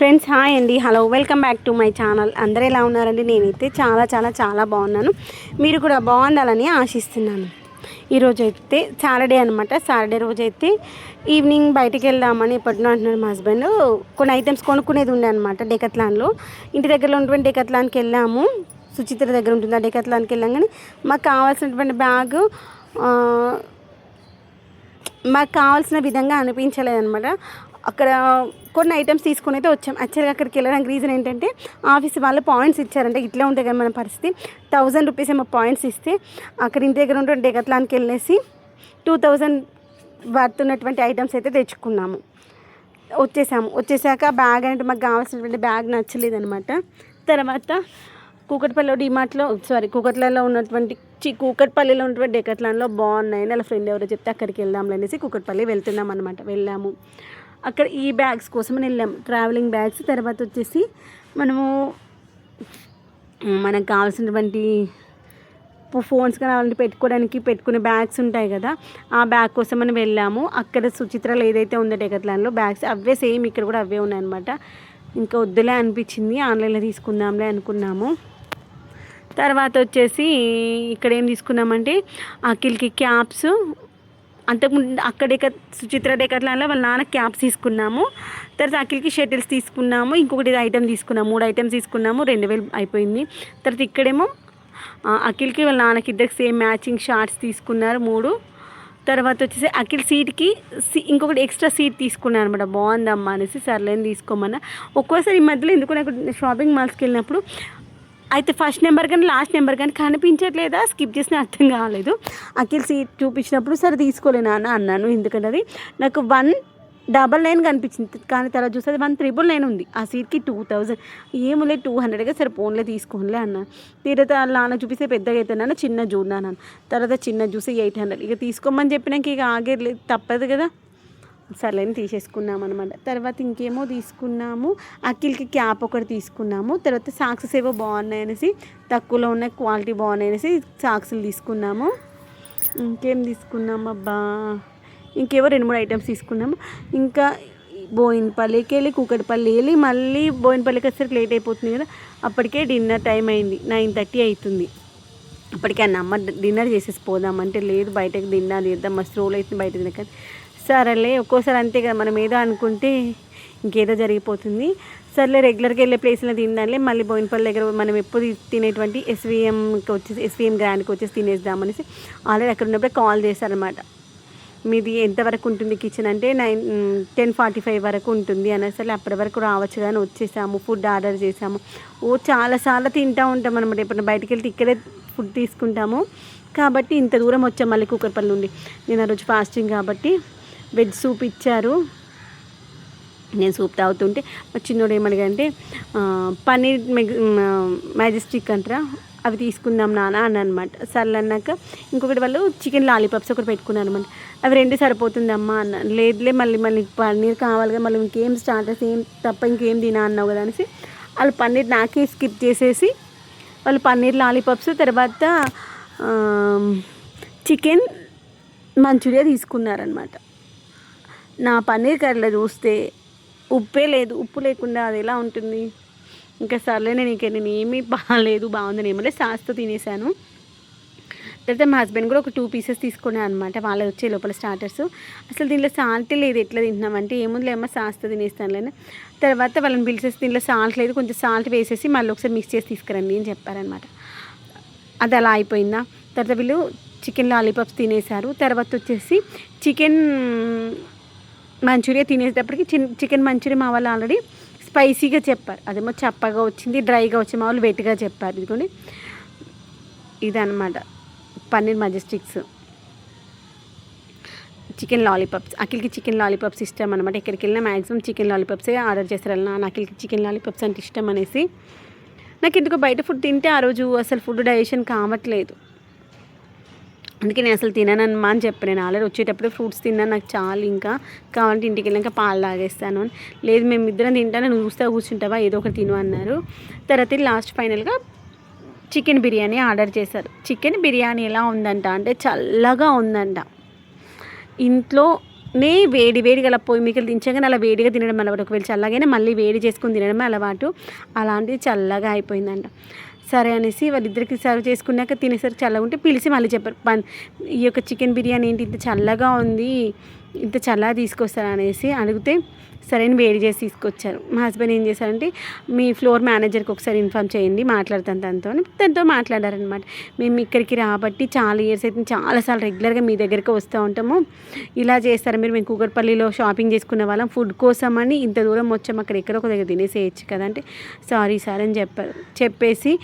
Friends hi అండి. Hello welcome back to my channel. అందరూ ఎలా ఉన్నారండి? నేనైతే చాలా చాలా చాలా బాగున్నాను. మీరు కూడా బాగుండాలని ఆశిస్తున్నాను. ఈరోజు అయితే సాటర్డే అనమాట సాటర్డే రోజు అయితే ఈవినింగ్ బయటికి వెళ్దామని ఎప్పటినో అంటున్నాడు మా హస్బెండ్. కొన్ని ఐటమ్స్ కొనుక్కునేది ఉండే అనమాట డెకత్లాన్లో ఇంటి దగ్గరలో ఉన్నటువంటి డెకత్లాన్కి వెళ్ళాము. సుచిత్ర దగ్గర ఉంటుంది ఆ డెకత్లాన్కి వెళ్ళాం కానీ మాకు కావాల్సినటువంటి బ్యాగ్ మాకు కావాల్సిన విధంగా అనిపించలేదన్నమాట. అక్కడ కొన్ని ఐటమ్స్ తీసుకుని అయితే వచ్చాం. యాక్చువల్గా అక్కడికి వెళ్ళడానికి రీజన్ ఏంటంటే ఆఫీస్ వాళ్ళు పాయింట్స్ ఇచ్చారంటే. ఇట్లా ఉంటాయి కదా మన పరిస్థితి. థౌజండ్ రూపీస్ ఏమో పాయింట్స్ ఇస్తే అక్కడ ఇంటి దగ్గర ఉంటే డెకత్లాన్కి వెళ్ళేసి టూ థౌజండ్ వర్త్ ఉన్నటువంటి ఐటమ్స్ అయితే తెచ్చుకున్నాము. వచ్చేసాము. వచ్చేసాక బ్యాగ్ అంటే మాకు కావాల్సినటువంటి బ్యాగ్ నచ్చలేదు అనమాట తర్వాత కూకట్పల్లిలో డిమార్ట్లో సారీ కూకట్లలో ఉన్నటువంటి చి కూకట్పల్లిలో ఉన్నటువంటి డెకట్లాన్లో బాగున్నాయి వాళ్ళ ఫ్రెండ్ ఎవరో చెప్తే అక్కడికి వెళ్దాం అనేసి కూకట్పల్లి వెళ్తున్నాం అనమాట వెళ్ళాము. అక్కడ ఈ బ్యాగ్స్ కోసం వెళ్ళాం. ట్రావెలింగ్ బ్యాగ్స్ తర్వాత వచ్చేసి మనము మనకు కావాల్సినటువంటి ఫోన్స్ కావాలంటే పెట్టుకోవడానికి పెట్టుకునే బ్యాగ్స్ ఉంటాయి కదా ఆ బ్యాగ్ కోసం మనం వెళ్ళాము. అక్కడ సుచిత్రలో ఏదైతే ఉందో డెకత్లాన్లో బ్యాగ్స్ అవే సేమ్ ఇక్కడ కూడా అవే ఉన్నాయన్నమాట. ఇంకా వద్దులే అనిపించింది ఆన్లైన్లో తీసుకుందాంలే అనుకున్నాము. తర్వాత వచ్చేసి ఇక్కడ ఏం తీసుకున్నామంటే అఖిల్కి క్యాప్స్ అంతకుముందు అక్కడ డెక సుచిత్ర డెకర్లలో వాళ్ళ నాన్న క్యాప్స్ తీసుకున్నాము. తర్వాత అఖిల్కి షటిల్స్ తీసుకున్నాము. ఇంకొకటి ఐటమ్ తీసుకున్నాము. మూడు ఐటమ్స్ తీసుకున్నాము. రెండు వేలు అయిపోయింది. తర్వాత ఇక్కడేమో అఖిల్కి వాళ్ళ నాన్నకి ఇద్దరికి సేమ్ మ్యాచింగ్ షార్ట్స్ తీసుకున్నారు మూడు. తర్వాత వచ్చేసి అఖిల్ సీట్కి సీ ఇంకొకటి ఎక్స్ట్రా సీట్ తీసుకున్నాను అనమాట బాగుందమ్మా అనేసి సర్లేని తీసుకోమన్నా. ఒక్కోసారి ఈ మధ్యలో ఎందుకు నాకు షాపింగ్ మాల్స్కి వెళ్ళినప్పుడు అయితే ఫస్ట్ నెంబర్ కానీ లాస్ట్ నెంబర్ కానీ కనిపించట్లేదా? స్కిప్ చేసిన అర్థం కాలేదు. అఖిల్ సీట్ చూపించినప్పుడు సరే తీసుకోలేనా అని అన్నాను. ఎందుకంటే అది నాకు వన్ డబల్ నైన్ కనిపించింది. కానీ తర్వాత చూస్తే వన్ త్రిబుల్ నైన్ ఉంది. ఆ సీట్కి టూ థౌజండ్. ఏములే టూ హండ్రెడ్గా సరే ఫోన్లే తీసుకోనిలే అన్నాను తీరత నాన్న చూపిస్తే పెద్దగా అవుతున్నాను చిన్న చూడన్నాను తర్వాత చిన్న చూసి ఎయిట్ హండ్రెడ్. ఇక తీసుకోమని చెప్పినాక ఇక ఆగేది తప్పదు కదా. సర్లేని తీసేసుకున్నాం అనమాట తర్వాత ఇంకేమో తీసుకున్నాము. అఖిల్కి క్యాప్ ఒకటి తీసుకున్నాము. తర్వాత సాక్సెస్ ఏవో బాగున్నాయి అనేసి తక్కువలో ఉన్న క్వాలిటీ బాగున్నాయి అనేసి సాక్సులు తీసుకున్నాము. ఇంకేం తీసుకున్నాం అబ్బా? ఇంకేవో రెండు మూడు ఐటమ్స్ తీసుకున్నాము. ఇంకా బోయినపల్లికి వెళ్ళి కూకటిపల్లి వెళ్ళి మళ్ళీ బోయినపల్లికి వచ్చేసరికి లేట్ అయిపోతుంది కదా. అప్పటికే డిన్నర్ టైం అయింది. నైన్ థర్టీ అవుతుంది అప్పటికే అన్న అమ్మ డిన్నర్ చేసేసి పోదాం. అంటే లేదు బయటకు డిన్నర్ తీద్దాం మస్తు రోల్ అవుతుంది బయట తినకని సరేలే ఒక్కోసారి అంతే కదా మనం ఏదో అనుకుంటే ఇంకేదో జరిగిపోతుంది. సర్లే రెగ్యులర్గా వెళ్ళే ప్లేస్లో తిందాంలే మళ్ళీ బోయినపల్లి దగ్గర మనం ఎప్పుడు తినేటువంటి ఎస్విఎంకి వచ్చేసి ఎస్విఎం గ్రాండ్కి వచ్చేసి తినేద్దామనేసి ఆల్రెడీ అక్కడ ఉన్నప్పుడే కాల్ చేశారనమాట మీది ఎంతవరకు ఉంటుంది కిచెన్ అంటే నైన్ టెన్ ఫార్టీ ఫైవ్ వరకు ఉంటుంది అనేసరి అప్పటి వరకు రావచ్చు కానీ వచ్చేసాము ఫుడ్ ఆర్డర్ చేసాము. ఓ చాలాసార్లు తింటూ ఉంటాం అనమాట ఎప్పుడైనా బయటికి వెళ్తే ఇక్కడే ఫుడ్ తీసుకుంటాము. కాబట్టి ఇంత దూరం వచ్చాం మళ్ళీ కూకట్పల్లి నుండి. నేను ఆ రోజు ఫాస్టింగ్ కాబట్టి వెజ్ సూప్ ఇచ్చారు. నేను సూప్ తాగుతుంటే మా చిన్నోడు ఏమడిగంటే పన్నీర్ మెగ్ అంటారా అవి తీసుకుందాం నాన్న అని అనమాట సర్లు అన్నాక ఇంకొకటి వాళ్ళు చికెన్ లాలీపాప్స్ ఒకటి పెట్టుకున్నారు అనమాట అవి రెండు సరిపోతుందమ్మా అన్న. లేదులే మళ్ళీ మళ్ళీ పన్నీర్ కావాలి కదా మళ్ళీ ఇంకేం స్టార్టర్స్ ఏం తప్ప ఇంకేం తినా అన్నావు కదా అనేసి వాళ్ళు పన్నీర్ నాకే స్కిప్ చేసేసి వాళ్ళు పన్నీర్ లాలీపాప్స్ తర్వాత చికెన్ మంచూరియా తీసుకున్నారనమాట నా పన్నీర్ కర్రీలో చూస్తే ఉప్పే లేదు. ఉప్పు లేకుండా అది ఎలా ఉంటుంది? ఇంకా సర్లే నేను నేను ఏమీ బాగాలేదు బాగుందని ఏమంటే సాస్తో తినేసాను. తర్వాత మా హస్బెండ్ కూడా ఒక టూ పీసెస్ తీసుకున్నాను అనమాట వాళ్ళు వచ్చే లోపల స్టార్టర్స్. అసలు దీంట్లో సాల్ట్ లేదు ఎట్లా తింటున్నామంటే ఏముందిలే అమ్మ సాస్తో తినేస్తానులేనా తర్వాత వాళ్ళని పిలిచేసి దీంట్లో సాల్ట్ లేదు కొంచెం సాల్ట్ వేసేసి మళ్ళీ ఒకసారి మిక్స్ చేసి తీసుకురండి అని చెప్పారనమాట అది అలా అయిపోయిందా? తర్వాత వీళ్ళు చికెన్ లాలీపాప్స్ తినేశారు. తర్వాత వచ్చేసి చికెన్ మంచూరియా తినేటప్పటికి చిన్ చికెన్ మంచూరియా మా వాళ్ళు ఆల్రెడీ స్పైసీగా చెప్పారు. అదేమో చప్పగా వచ్చింది డ్రైగా వచ్చి మా వాళ్ళు వెట్గా చెప్పారు. ఇదిగోండి. ఇదనమాట పన్నీర్ మజెస్టిక్స్ చికెన్ లాలీపాప్స్. అఖిల్కి చికెన్ లాలీపాప్స్ ఇష్టం అనమాట ఎక్కడికి వెళ్ళినా మ్యాక్సిమం చికెన్ లాలీపాప్సే ఆర్డర్ చేస్తారు. నా అఖిల్కి చికెన్ లాలీపాప్స్ అంటే ఇష్టం అనేసి నాకు ఎందుకో బయట ఫుడ్ తింటే ఆ రోజు అసలు ఫుడ్ డైజెషన్ కావట్లేదు. అందుకే నేను అసలు తిననమ్మా అని చెప్పి నేను ఆల్రెడీ వచ్చేటప్పుడు ఫ్రూట్స్ తిన్నాను నాకు చాలు ఇంకా. కావాలంటే ఇంటికి వెళ్ళాక పాలు తాగేస్తాను అని. లేదు మేము ఇద్దరం తింటాను నువ్వు చూస్తా కూర్చుంటావా ఏదో ఒకటి తిను అన్నారు. తర్వాత లాస్ట్ ఫైనల్గా చికెన్ బిర్యానీ ఆర్డర్ చేశారు. చికెన్ బిర్యానీ ఎలా ఉందంట అంటే చల్లగా ఉందంట. ఇంట్లో నే వేడి వేడిగా అలా పొయ్యి మీకు దించగానే అలా వేడిగా తినడం అలవాటు. ఒకవేళ చల్లగానే మళ్ళీ వేడి చేసుకుని తినడమే అలవాటు. అలాంటిది చల్లగా అయిపోయిందంట. సరే అనేసి వాళ్ళిద్దరికి సర్వ్ చేసుకున్నాక తినేసరికి చల్లగా ఉంటే పిలిచి మళ్ళీ చెప్పారు. పన్ ఈ యొక్క చికెన్ బిర్యానీ ఏంటి ఇంత చల్లగా ఉంది ఇంత చల్లగా తీసుకొస్తారు అనేసి అడిగితే సరే అని వేడి చేసి తీసుకొచ్చారు. మా హస్బెండ్ ఏం చేశారంటే మీ ఫ్లోర్ మేనేజర్కి ఒకసారి ఇన్ఫామ్ చేయండి మాట్లాడతాను తనతో అని తనతో మాట్లాడారనమాట మేము ఇక్కడికి రాబట్టి చాలా ఇయర్స్ అయితే చాలాసార్లు రెగ్యులర్గా మీ దగ్గరికి వస్తూ ఉంటాము. ఇలా చేస్తారు? మీరు మేము కూకట్పల్లిలో షాపింగ్ చేసుకునే వాళ్ళం. ఫుడ్ కోసం అని ఇంత దూరం వచ్చాం. అక్కడ ఎక్కడో ఒక దగ్గర తినేసేయచ్చు కదా అంటే సారీ సార్ అని చెప్పారు. చెప్పేసి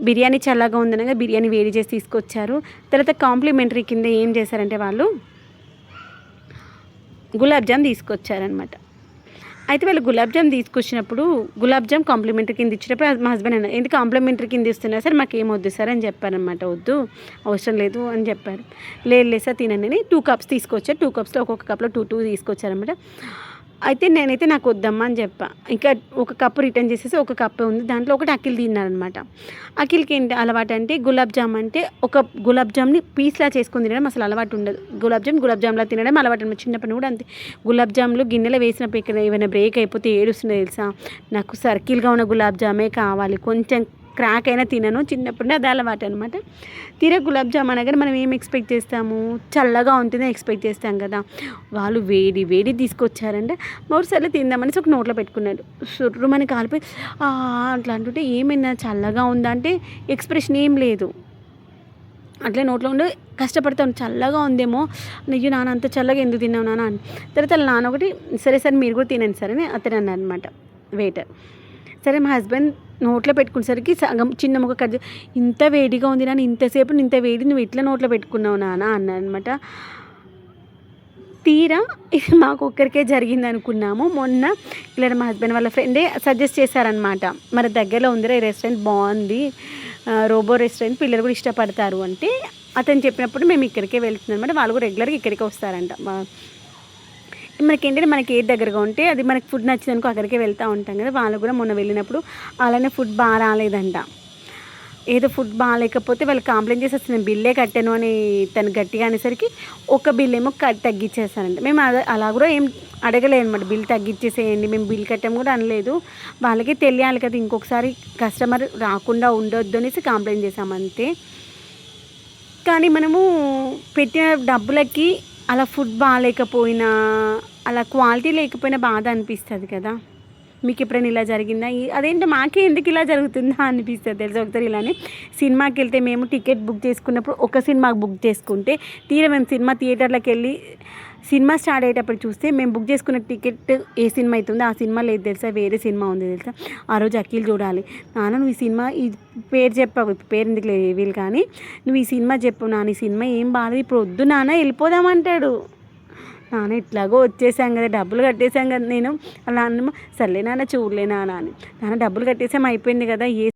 బిర్యానీ చల్లగా ఉందనగా బిర్యానీ వేడి చేసి తీసుకొచ్చారు. తర్వాత కాంప్లిమెంటరీ కింద ఏం చేశారంటే వాళ్ళు గులాబ్ జామ్ తీసుకొచ్చారనమాట అయితే వాళ్ళు గులాబ్ జామ్ తీసుకొచ్చినప్పుడు గులాబ్ జామ్ కాంప్లిమెంటరీ కింద ఇచ్చినప్పుడు మా హస్బెండ్ అన్నారు ఎందుకు కాంప్లిమెంటరీ కింద ఇస్తున్నా సార్ మాకు ఏం వద్దు సార్ అని చెప్పారనమాట వద్దు అవసరం లేదు అని చెప్పారు. లేదు లేదు సార్ తినండి టూ కప్స్ తీసుకొచ్చారు. టూ కప్స్లో ఒక్కొక్క కప్లో టూ టూ తీసుకొచ్చారనమాట అయితే నేనైతే నాకు వద్దమ్మా అని చెప్పా. ఇంకా ఒక కప్పు రిటర్న్ చేసేసి ఒక కప్పు ఉంది. దాంట్లో ఒకటి అఖిల్ తిన్నారనమాట అఖిల్కి ఏంటి అలవాటు అంటే గులాబ్ జామ్ అంటే ఒక గులాబ్ జామ్ని పీస్లా చేసుకొని తినడం అసలు అలవాటు ఉండదు. గులాబ్ జామ్ గులాబ్ జామ్లా తినడం అలవాటు అనమాట. చిన్నప్పటి కూడా అంతే. గులాబ్ జామ్లు గిన్నెలో వేసినప్పుడు ఇక్కడ ఏమైనా బ్రేక్ అయిపోతే ఏడుస్తుంది తెలుసా? నాకు సర్కిల్గా ఉన్న గులాబ్ జామే కావాలి. కొంచెం క్రాక్ అయినా తినను. చిన్నప్పుడు అది అలవాటు అనమాట తీరా గులాబ్ జామ్ అనగానే మనం ఏం ఎక్స్పెక్ట్ చేస్తాము? చల్లగా ఉంటుందని ఎక్స్పెక్ట్ చేస్తాం కదా. వాళ్ళు వేడి వేడి తీసుకొచ్చారంటే. మరోసారి తిందామనేసి ఒక నోట్లో పెట్టుకున్నాడు. సుర్రుమని కాలిపోయి అట్లా అంటుంటే ఏమైనా చల్లగా ఉందా? అంటే ఎక్స్ప్రెషన్ ఏం లేదు. అట్లే నోట్లో ఉండి కష్టపడతాను. చల్లగా ఉందేమో? అయ్యో నాన్న అంత చల్లగా ఎందుకు తిన్నావు నాన్న? అని. తర్వాత నాన్న ఒకటి సరే సరే మీరు కూడా తినండి సరే అని అతను అన్నమాట. వెయిటర్ సరే మా హస్బెండ్ నోట్లో పెట్టుకునేసరికి సగం చిన్న ముక్క కట్ ఇంత వేడిగా ఉంది నాన్న ఇంతసేపు ఇంత వేడి నువ్వు ఇట్లా నోట్లో పెట్టుకున్నావు నాన్న అన్నమాట అనమాట తీరా ఇది మాకు ఒక్కరికే జరిగింది అనుకున్నాము. మొన్న ఇలా మా హస్బెండ్ వాళ్ళ ఫ్రెండే సజెస్ట్ చేశారనమాట మరి దగ్గరలో ఉందిరా ఈ రెస్టారెంట్ బాగుంది. రోబో రెస్టారెంట్ పిల్లలు కూడా ఇష్టపడతారు అంటే అతను చెప్పినప్పుడు మేము ఇక్కడికే వెళ్తున్నాం అనమాట వాళ్ళు కూడా రెగ్యులర్గా ఇక్కడికే వస్తారంట. మనకి ఏంటంటే మనకి ఏది దగ్గరగా ఉంటే అది మనకి ఫుడ్ నచ్చిందనుకో అక్కడికే వెళ్తూ ఉంటాం కదా. వాళ్ళు కూడా మొన్న వెళ్ళినప్పుడు అలానే ఫుడ్ బాగా రాలేదంట. ఏదో ఫుడ్ బాగాలేకపోతే వాళ్ళు కంప్లైంట్ చేసి నేను బిల్లే కట్టాను అని తను గట్టిగా అనేసరికి ఒక బిల్ ఏమో కట్ తగ్గించేస్తానంట మేము అలా కూడా ఏం అడగలేదు అనమాట బిల్ తగ్గించేసేయండి మేము బిల్ కట్టాము కూడా అనలేదు. వాళ్ళకి తెలియాలి కదా ఇంకొకసారి కస్టమర్ రాకుండా ఉండొద్దు అనేసి కంప్లైంట్ చేసామంతే అంతే కానీ మనము పెట్టిన డబ్బులకి అలా ఫుడ్ బాగాలేకపోయినా అలా క్వాలిటీ లేకపోయినా బాధ అనిపిస్తుంది కదా. మీకు ఎప్పుడైనా ఇలా జరిగిందా? అదేంటో మాకే ఎందుకు ఇలా జరుగుతుందా అనిపిస్తుంది తెలుసా? ఒకసారి ఇలానే సినిమాకి వెళ్తే మేము టికెట్ బుక్ చేసుకున్నప్పుడు ఒక సినిమాకి బుక్ చేసుకుంటే తీర మేము సినిమా థియేటర్లోకి వెళ్ళి సినిమా స్టార్ట్ అయ్యేటప్పుడు చూస్తే మేము బుక్ చేసుకున్న టికెట్ ఏ సినిమా అవుతుందో ఆ సినిమా లేదు తెలుసా? వేరే సినిమా ఉంది తెలుసా? ఆ రోజు అఖిల్ చూడాలి. నాన్న నువ్వు ఈ సినిమా ఈ పేరు చెప్పావు. పేరు ఎందుకు లేదు? వీళ్ళు కానీ నువ్వు ఈ సినిమా చెప్పు నాన్న. ఈ సినిమా ఏం బాగాలేదు ఇప్పుడు వద్దు నాన్న. వెళ్ళిపోదామంటాడు నాన్న ఇట్లాగో వచ్చేసాం కదా డబ్బులు కట్టేసాం కదా నేను. అలా అన్నమా సర్లే నాన్న చూడలే నాన్న అని. నాన్న డబ్బులు కట్టేసాం అయిపోయింది కదా ఏ